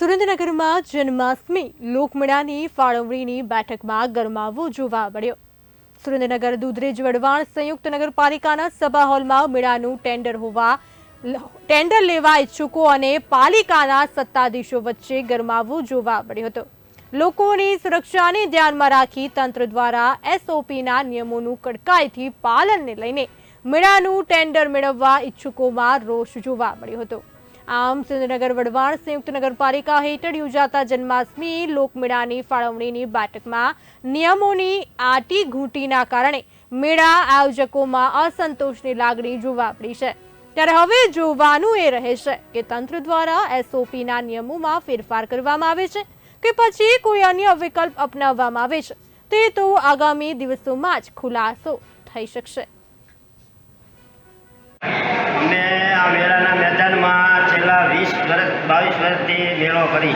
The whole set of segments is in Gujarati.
સુરેન્દ્રનગરમાં જન્માષ્ટમી લોકમેળાની ફાળવણીની બેઠકમાં ગરમાવો જોવા મળ્યો. સુરેન્દ્રનગર, દુધરેજ વડવાણ સંયુક્ત નગરપાલિકાના સભા હોલમાં મેળાનું ટેન્ડર હોવા ટેન્ડર લેવા ઇચ્છુકો અને પાલિકાના સત્તાધીશો વચ્ચે ગરમાવો જોવા મળ્યો હતો. લોકોની સુરક્ષાને ધ્યાનમાં રાખી તંત્ર દ્વારા એસઓપીના નિયમોનું કડકાઈથી પાલનને લઈને મેળાનું ટેન્ડર મેળવવા ઈચ્છુકોમાં રોષ જોવા મળ્યો હતો. આમ સુરેન્દ્રનગર વડવાણ સંયુક્ત નગરપાલિકા હેઠળ યોજાતા જન્માષ્ટમી લોકમેળાની ફાળવણીની બેઠકમાં નિયમોની આટી ઘૂંટીના કારણે મેળા આયોજકોમાં અસંતોષની લાગણી જોવા મળી છે. ત્યારે હવે જોવાનું એ રહેશે કે તંત્ર દ્વારા એસઓપીના નિયમોમાં ફેરફાર કરવામાં આવે છે કે પછી કોઈ અન્ય વિકલ્પ અપનાવવામાં આવે છે. તે તો આગામી દિવસોમાં જ ખુલાસો થઈ શકશે. બાવીસ વર્ષથી મેળો કરી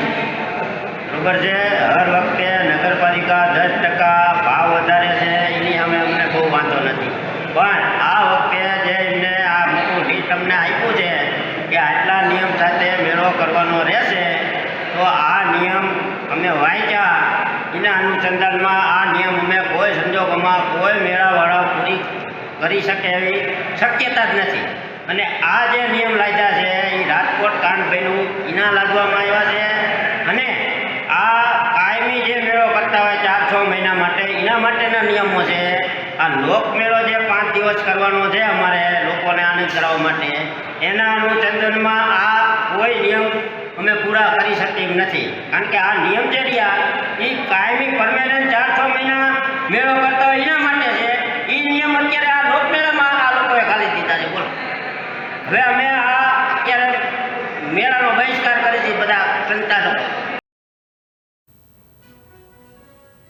બરોબર છે? હર વખતે નગરપાલિકા દસ ટકા ભાવ વધારે છે, એની અમે અમને બહુ વાંધો નથી. પણ આ વખતે જે એમને આ મોટું રીત અમને આપ્યું છે કે આટલા નિયમ સાથે મેળો કરવાનો રહેશે, તો આ નિયમ અમે વાંચ્યા. એના અનુસંધાનમાં આ નિયમ અમે કોઈ સંજોગોમાં કોઈ મેળાવાળા પૂરી કરી શકે એવી શક્યતા જ નથી. અને આ જે નિયમ લાગ્યા છે એ રાજકોટ કાંડભાઈનું ઇના લાદવામાં આવ્યા છે. અને આ કાયમી જે મેળો કરતા હોય ચાર છ મહિના માટે, એના માટેના નિયમો છે. આ લોકમેળો જે પાંચ દિવસ કરવાનો છે અમારે લોકોને આનંદ કરાવવા માટે, એના અનુસંધાનમાં આ કોઈ નિયમ અમે પૂરા કરી શકીએ નથી. કારણ કે આ નિયમ જે રહ્યા, એ કાયમી પરમેનન્ટ ચાર છ મહિના મેળો કરતા હોય એના માટે છે. એ નિયમ અત્યારે આ લોકમેળામાં આ લોકોએ ખાલી દીધા છે. બોલો. હવે અમે આ મેળાનો બહિષ્કાર કરે છે બધા સંચાલકો